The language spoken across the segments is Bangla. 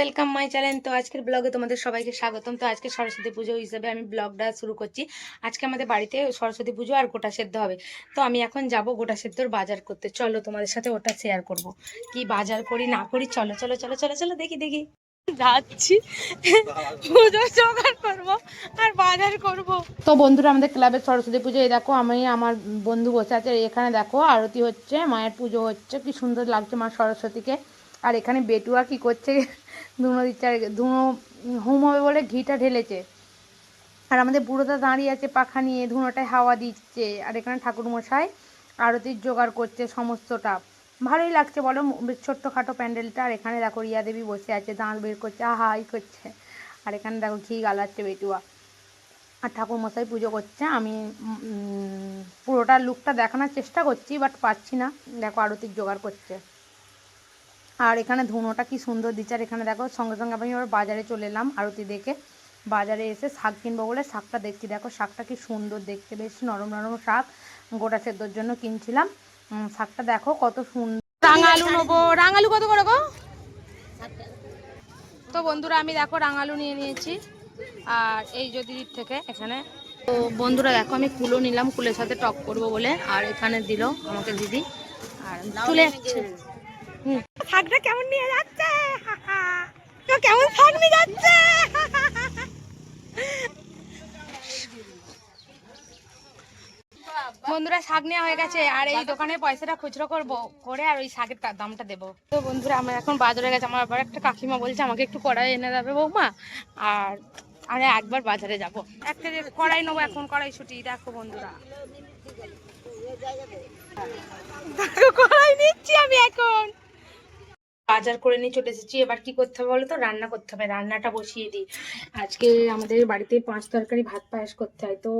ওয়েলকাম মাই চ্যানেল তো আজকের ব্লগে তোমাদের সবাইকে স্বাগতম। তো আজকে সরস্বতী পুজো হিসেবে আমি ব্লগটা শুরু করছি। আজকে আমাদের বাড়িতে সরস্বতী পুজো আর গোটা সেদ্ধ হবে। তো আমি এখন যাব গোটা সেদ্ধর বাজার করতে। চলো তোমাদের সাথে ওটা শেয়ার করব। কি বাজার করি, না করি? চলো চলো চলো চলো চলো, দেখি দেখি। যাচ্ছি। করব আর বাজার তো বন্ধুরা, আমাদের সরস্বতী দেখো, আমি আমার বন্ধু বসে আছে। এখানে দেখো, আরতি হচ্ছে, মায়ের পুজো হচ্ছে। কি সুন্দর লাগছে মা সরস্বতীকে। আর এখানে বেটুয়া কি করছে? ধুনো দিচ্ছে আর ধুনো হুম হবে বলে ঘিটা ঢেলেছে। আর আমাদের বুড়োটা দাঁড়িয়ে আছে পাখা নিয়ে, ধুনোটায় হাওয়া দিচ্ছে। আর এখানে ঠাকুরমশাই আরতির জোগাড় করছে সমস্তটা। ভালোই লাগছে বলো, ছোট্টখাটো প্যান্ডেলটা। আর এখানে দেখো রিয়া দেবী বসে আছে দাঁড় বের করছে, আহা ই করছে। আর এখানে দেখো ঘি গালাচ্ছে বেটুয়া। আর ঠাকুরমশাই পুজো করছে। আমি পুরোটা লুকটা দেখানোর চেষ্টা করছি বাট পাচ্ছি না। দেখো আরতির জোগাড় করছে। আর এখানে ধুনোটা কি সুন্দর দিচ্ছে। আর এখানে দেখো সঙ্গে সঙ্গে আমি আবার বাজারে চলে এলাম আরতি দেখে। বাজারে এসে শাক কিনবো বলে শাকটা দেখছি। দেখো শাকটা কি সুন্দর দেখতে বেশ নরম নরম শাক। গোটা সেদ্ধর জন্য কিনছিলাম। শাকটা দেখো কত সুন্দর রাঙালু নেব। রাঙালু কত করে গো? তো বন্ধুরা আমি দেখো রাঙালু নিয়ে নিয়েছি। আর এই যদির থেকে এখানে। তো বন্ধুরা দেখো আমি কুলো নিলাম কুলের সাথে টক করব বলে। আর এখানে দিল আমাকে দিদি। আর চলে যাচ্ছে। শাকটা কেমন নিয়ে যাচ্ছে? তো কেমন শাক নিয়ে যাচ্ছে? বন্ধুরা শাক নেওয়া হয়ে গেছে। আর এই দোকানে পয়সাটা খুচরো করব করে আর ওই শাকের দামটা দেবো। তো বন্ধুরা আমার এখন বাজারে গেছে। আমার আবার একটা কাকিমা বলছে আমাকে একটু কড়াই এনে দেবে বৌমা। আর আরে একবার বাজারে যাব। একটা যে কড়াই নেব এখন কড়াই ছুটি দেখো বন্ধুরা। দেখো কড়াই নিচ্ছি। বাজার করে নিয়ে চলে এসেছি। এবার কি করতে হবে বলো তো রান্না করতে হবে। রান্নাটা বসিয়ে দিই। আজকে আমাদের বাড়িতে পাঁচ তরকারি ভাত পায়েস করতে হয়। তো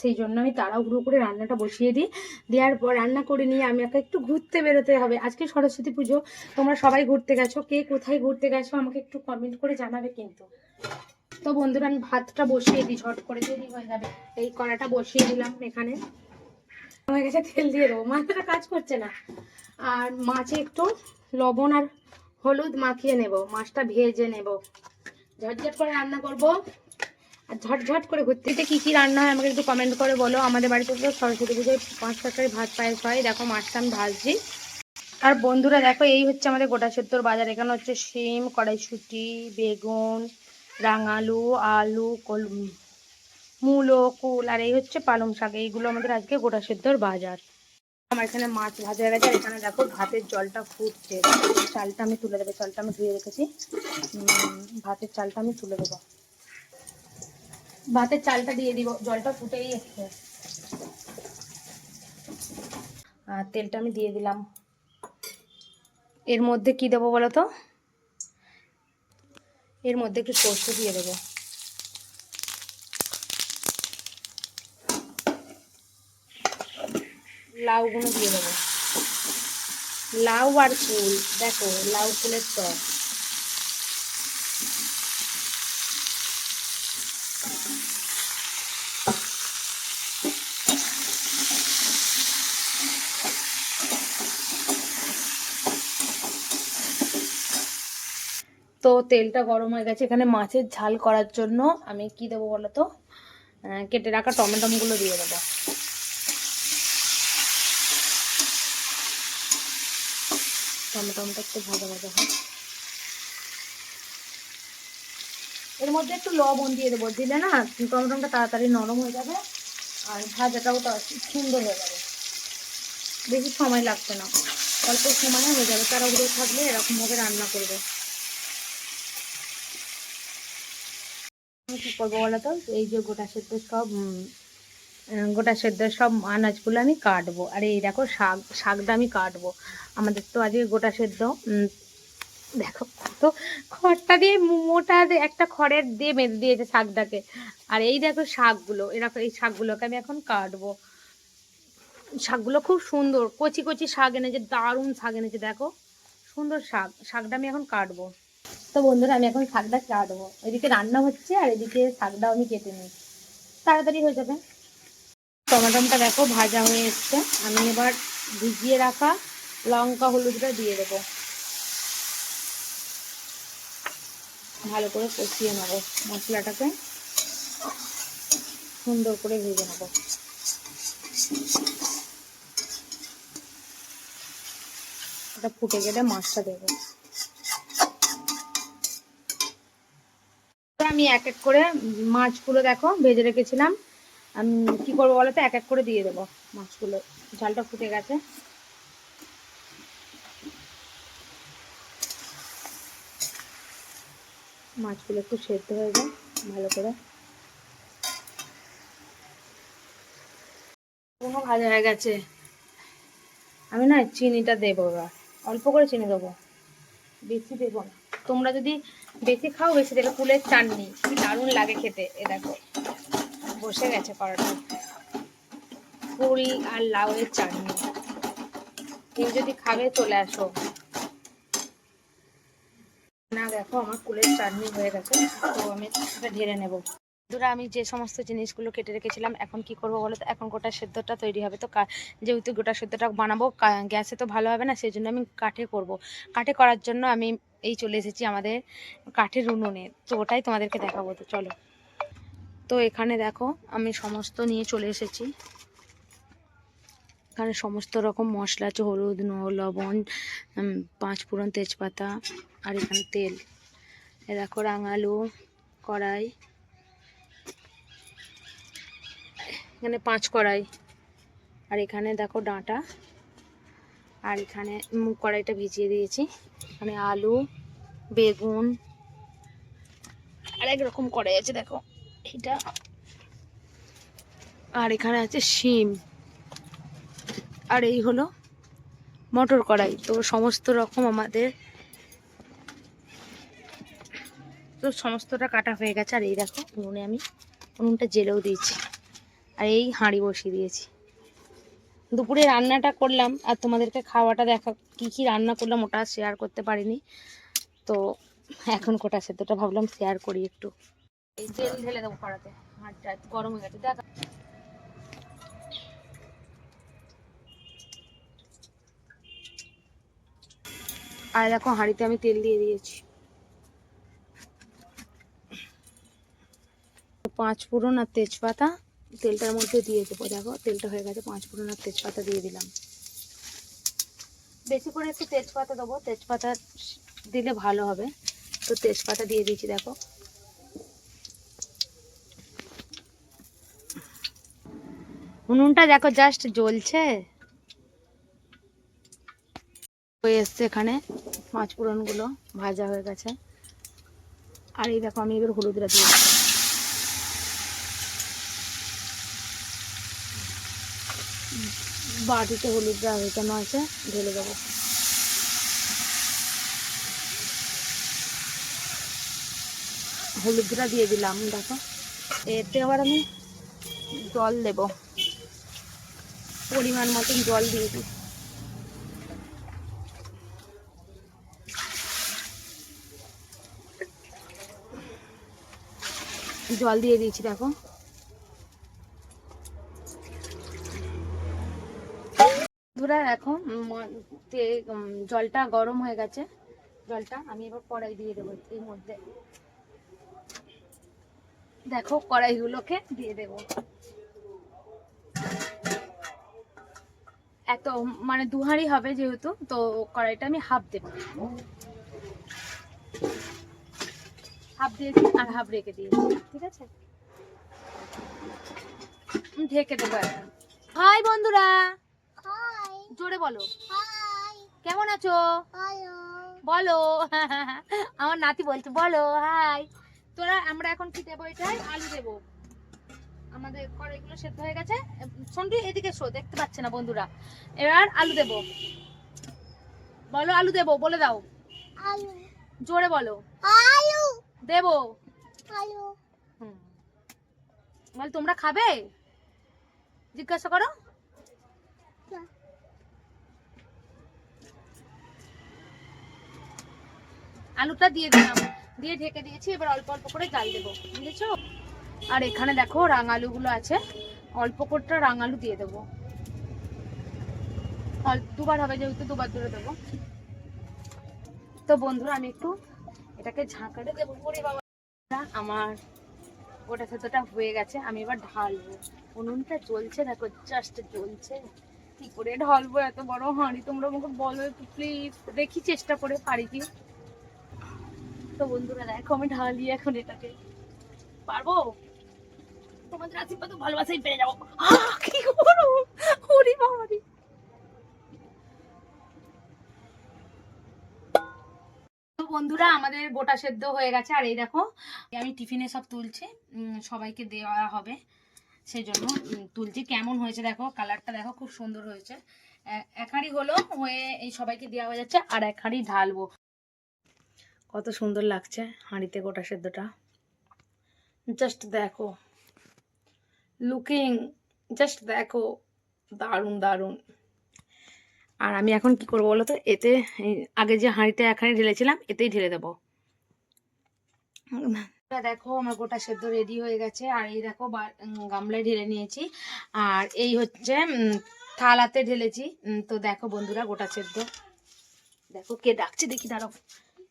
সেই জন্য আমি তাড়াহুড়ো করে রান্নাটা বসিয়ে দিই। দেওয়ার পর রান্না করে নিয়ে আমি একটা ঘুরতে বেরোতে হবে। আজকে সরস্বতী পুজো। তোমরা সবাই ঘুরতে গেছো? কে কোথায় ঘুরতে গেছো? আমাকে একটু কমেন্ট করে জানাবে কিন্তু। তো বন্ধুরা, আমি ভাতটা বসিয়ে দিই ঝট করে। দিয়ে হয়ে যাবে। এই কড়াটা বসিয়ে দিলাম এখানে। হয়ে কাছে তেল দিয়ে দেবো। মাছটা কাজ করছে না। আর মাছে একটু লবণ আর হলুদ মাখিয়ে নেব, মাছটা ভেজে নেব। ঝটঝট করে রান্না করব। আর ঝটঝট করে ঘুরতে ঘুরতে কী কী রান্না হয় আমাকে একটু কমেন্ট করে বলো। আমাদের বাড়িতে তো সরস্বতী পুজোয় পাঁচ তরকারি ভাত, পায়েস হয়। দেখো মাছটা আমি ভাজছি। আর বন্ধুরা, দেখো এই হচ্ছে আমাদের গোটা সেদ্ধর বাজার। এখানে হচ্ছে শিম, কড়াইশুটি, বেগুন, রাঙালু, আলু কল মূলো, কুল, আর এই হচ্ছে পালং শাক। এইগুলো আমাদের আজকে গোটা সেদ্ধর বাজার। আমার এখানে মাছ ভাজা হয়ে গেছে এখানে দেখো ভাতের জলটা ফুটছে। চালটা আমি তুলে দেবো, চালটা আমি ধুয়ে রেখেছি। ভাতের চালটা আমি তুলে দেবো। ভাতের চালটা দিয়ে দিব, জলটা ফুটেই এসছে। আর তেলটা আমি দিয়ে দিলাম। এর মধ্যে কি দেবো বলো তো? এর মধ্যে একটু সর্ষে দিয়ে দেবো। লাউগুলো দিয়ে দেবো। লাউ আর ফুল, দেখো লাউ ফুলের টক তো তেলটা গরম হয়ে গেছে, এখানে মাছের ঝাল করার জন্য আমি কি দেবো বলো তো? কেটে রাখা টমেটোমগুলো দিয়ে দেবো। টমেটোটা একটু ভাজা ভাজা হয়। এর মধ্যে একটু লবণ দিয়ে দেবো, দিলে না টমেটোটা তাড়াতাড়ি নরম হয়ে যাবে আর ভাজাটাও সুন্দর হয়ে যাবে। বেশি সময় লাগবে না, অল্প সময়ে হয়ে যাবে তারা উড়ে থাকলে এরকমভাবে রান্না করবে। কী করব বলো তো? এই যে গোটা সেদ্ধ সব গোটা সেদ্ধ সব আনাজগুলো আমি কাটবো। আর এই দেখো শাক, শাকটা আমি কাটবো। আমাদের তো আজকে গোটা সেদ্ধ দেখো কত খড়টা দিয়ে মোটা একটা খড়ের দিয়ে বেঁধে দিয়েছে শাকটাকে। আর এই দেখো শাকগুলো এরকম এই শাকগুলোকে আমি এখন কাটবো। শাকগুলো খুব সুন্দর, কচি কচি শাক এনেছে, দারুণ শাক এনেছে, দেখো। সুন্দর শাক, শাকটা আমি এখন কাটবো। তো বন্ধুরা, আমি এখন শাকটা কাটবো। এদিকে রান্না হচ্ছে আর এদিকে শাকটাও আমি কেটে নিই তাড়াতাড়ি হয়ে যাবে। টমেটোটা দেখো ভাজা হয়ে এসছে। আমি এবার ভিজিয়ে রাখা লঙ্কা হলুদটা দিয়ে দেবো। ভালো করে কষিয়ে নেব মশলাটাকে। সুন্দর করে ভেজে নেব। এটা ফুটে গেলে মাছটা দেবো। আমি এক এক করে মাছগুলো দেখো ভেজে রেখেছিলাম। আমি কি করব বলো তো? এক এক করে দিয়ে দেবো মাছগুলো। ঝালটা ফুটে গেছে। মাছগুলো একটু সেদ্ধ হয়ে যায় ভালো করে। কোনো ভাজা হয়ে গেছে। আমি না চিনিটা দেবো এবার। অল্প করে চিনি দেবো। বেশি দেবো না। তোমরা যদি বেশি খাও, বেশি দেবে। কুলের চাটনি। কি দারুণ লাগে খেতে। এ দেখো। বসে গেছে কড়াটা ফুল আর লাউয়ের চাটনি। কেউ যদি খাবে, চলে আসো। না, দেখো, আমার কুলের চাটনি হয়ে গেছে। তো আমি এটা ঢেলে নেব। বন্ধুরা, আমি যে সমস্ত জিনিসগুলো কেটে রেখেছিলাম, এখন কি করব বলো তো? এখন গোটা সেদ্ধটা তৈরি হবে। তো যেহেতু গোটা সেদ্ধটা বানাবো গ্যাসে তো ভালো হবে না, সেই জন্য আমি কাঠে করব। কাঠে করার জন্য আমি এই চলে এসেছি আমাদের কাঠের উনুনে। তো ওটাই তোমাদেরকে দেখাবো। তো চলো। তো এখানে দেখো আমি সমস্ত নিয়ে চলে এসেছি। এখানে সমস্ত রকম মশলা আছে হলুদ ন- লবণ উম, পাঁচ ফোড়ন তেজপাতা আর এখানে তেল। এ দেখো রাঙালু কড়াই এখানে পাঁচ কড়াই। আর এখানে দেখো ডাঁটা আর এখানে কড়াইটা ভিজিয়ে দিয়েছি। এখানে আলু বেগুন আর এক রকম কড়াই আছে দেখো। এটা। আর এখানে আছে শিম। আর এই হলো মটর কড়াই। তো সমস্ত রকম আমাদের তো সমস্তটা কাটা হয়ে গেছে। আর এই দেখো, উনুনে আমি, উনুনটা জেলেও দিয়েছি। আর এই হাঁড়ি বসিয়ে দিয়েছি। দুপুরে রান্নাটা করলাম। আর তোমাদেরকে খাওয়াটা দেখা, কি কি রান্না করলাম ওটা শেয়ার করতে পারিনি। তো এখন কোটা সেদ্ধটা ভাবলাম শেয়ার করি একটু। এই তেল ঢেলে দেবো কড়াতে। হাঁড়িটা গরম হয়ে গেছে, দেখ। আর দেখো, হাঁড়িতে আমি তেল দিয়ে দিয়েছি। পাঁচ ফোড়ন আর তেজপাতা, তেলটার মধ্যে দিয়ে দেবো, দেখো, তেলটা হয়ে গেছে, পাঁচ ফোড়ন আর তেজপাতা দিয়ে দিলাম। বেশি করে একটু তেজপাতা দেবো, তেজপাতা দিলে ভালো হবে। তো তেজপাতা দিয়ে দিয়েছি, দেখো। উনুনটা দেখো জাস্ট জ্বলছে। এসছে এখানে পাঁচ ফোড়নগুলো ভাজা হয়ে গেছে। আর এই দেখো আমি এবার হলুদটা দিয়ে বাটিতে হলুদ দেওয়া হয়েছে আছে, ঢেলে দেবো। হলুদটা দিয়ে দিলাম, দেখো। এতে আবার আমি জল দেব। পরিমাণ মতন জল দিয়ে দিই। জল দিয়ে দিয়েছি, দেখো। বন্ধুরা, দেখো জলটা গরম হয়ে গেছে। জলটা আমি এবার কড়াই দিয়ে দেবো এর মধ্যে। দেখো, কড়াইগুলোকে দিয়ে দেব। এত মানে দুহারি হবে যেহেতু তো কড়াইটা আমি হাফ দেবো। হাফ দিয়েছি আর হাফ রেখে দিয়েছি ঠিক আছে? ঢেকে দেবো হাই বন্ধুরা! জোরে বলো। কেমন আছো? বলো। আমার নাতি বলছে বলো হাই তোরা আমরা এখন কি দেবো এটাই আলু দেবো। আমাদের কড়াইগুলো সেদ্ধ হয়ে গেছে। সন্ধ্যে এদিকে শো দেখতে পাচ্ছে না বন্ধুরা। এবার আলু দেবো। বলো আলু দেবো বলে দাও। জোরে বলো। দেবো। হুম। বল তোমরা খাবে? জিজ্ঞাসা করো। আলুটা দিয়ে দিলাম। দিয়ে ঢেকে দিয়েছি এবার অল্প অল্প করে জাল দেবো। বুঝেছ? আর এখানে দেখো রাঙালুগুলো আছে। অল্প করে রাঙালু দিয়ে দেবো। দুবার হবে যেহেতু, দুবার ধরে দেবো। তো বন্ধুরা, আমি একটু এটাকে ঝাঁকারে দেবো। বাবা, আমার গোটা সেদ্ধটা হয়ে গেছে, আমি এবার ঢালবো। উনুনটা জ্বলছে, দেখো জাস্ট জ্বলছে। কি করে ঢালবো এত বড় হাঁড়ি? তোমরা আমাকে বলো একটু প্লিজ দেখি চেষ্টা করে পারি কি? তো বন্ধুরা, দেখো, আমি ঢালি এখন এটাকে। পারব? তোমাদের আশীর্বাদ ভালোবাসাই পেয়ে যাব। কি করো? বন্ধুরা, আমাদের গোটা সেদ্ধ হয়ে গেছে। আর এই দেখো, আমি টিফিনে সব তুলছি। সবাইকে দেওয়া হবে। সেই জন্য তুলছি। কেমন হয়েছে দেখো? কালারটা দেখো, খুব সুন্দর হয়েছে। এক হাঁড়ি হলো হয়ে এই সবাইকে দেওয়া হয়ে যাচ্ছে, আর এক হাঁড়ি ঢালবো। কত সুন্দর লাগছে হাঁড়িতে গোটা সেদ্ধটা। জাস্ট দেখো। লুকিং জাস্ট দেখো, দারুণ দারুণ। আর আমি এখন কি করব বলো তো এতে আগে যে হাঁড়িতে এক হাঁড়ি ঢেলেছিলাম, এতেই ঢেলে দেবো। দেখো, আমার গোটা সেদ্ধ রেডি হয়ে গেছে। আর এই দেখো গামলায় ঢেলে নিয়েছি। আর এই হচ্ছে থালাতে ঢেলেছি। তো দেখো বন্ধুরা, গোটা সেদ্ধ। দেখো কে ডাকছে, দেখি দাঁড়াও।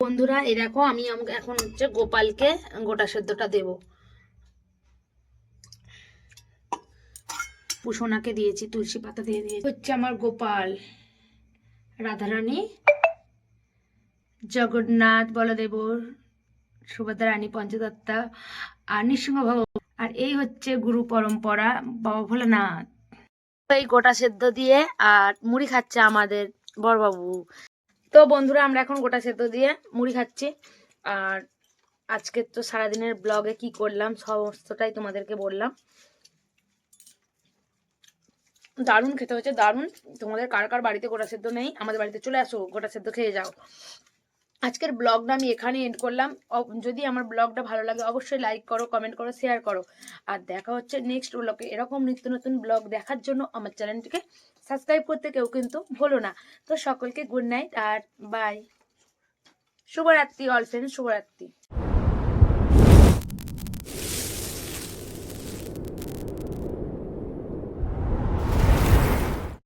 বন্ধুরা, এই দেখো আমি, এখন হচ্ছে গোপালকে গোটা সেদ্ধটা দেব। পুষোনাকে দিয়েছি, তুলসী পাতা দিয়ে দিয়েছি। হচ্ছে আমার গোপাল, রাধারানী, জগন্নাথ বলদেব সুভদ্রা রানী পঞ্চদত্তা, আর নৃসিংহ ভব। আর এই হচ্ছে গুরু পরম্পরা, বাবা ভোলানাথ। এই গোটা সেদ্ধ দিয়ে আর মুড়ি খাচ্ছে আমাদের বড়বাবু তো বন্ধুরা, আমরা এখন গোটা সেদ্ধ দিয়ে মুড়ি খাচ্ছি। আর আজকে তো সারাদিনের ব্লগে কি করলাম, সমস্তটাই তোমাদেরকে বললাম। দারুণ খেতে হচ্ছে দারুণ। তোমাদের কার কার বাড়িতে গোটা সেদ্ধ নেই, আমাদের বাড়িতে চলে আসো, গোটা সেদ্ধ খেয়ে যাও। আজকের ব্লগটা আমি এখানে এন্ড করলাম। যদি আমার ব্লগটা ভালো লাগে, অবশ্যই লাইক করো কমেন্ট করো শেয়ার করো। আর দেখা হচ্ছে নেক্সট ব্লগে এরকম নিত্য নতুন ব্লগ দেখার জন্য আমার চ্যানেলটিকে সাবস্ক্রাইব করতে কেউ কিন্তু ভুলো না। তো সকলকে গুড নাইট আর বাই শুভরাত্রি অল ফ্রেন্ড শুভরাত্রি।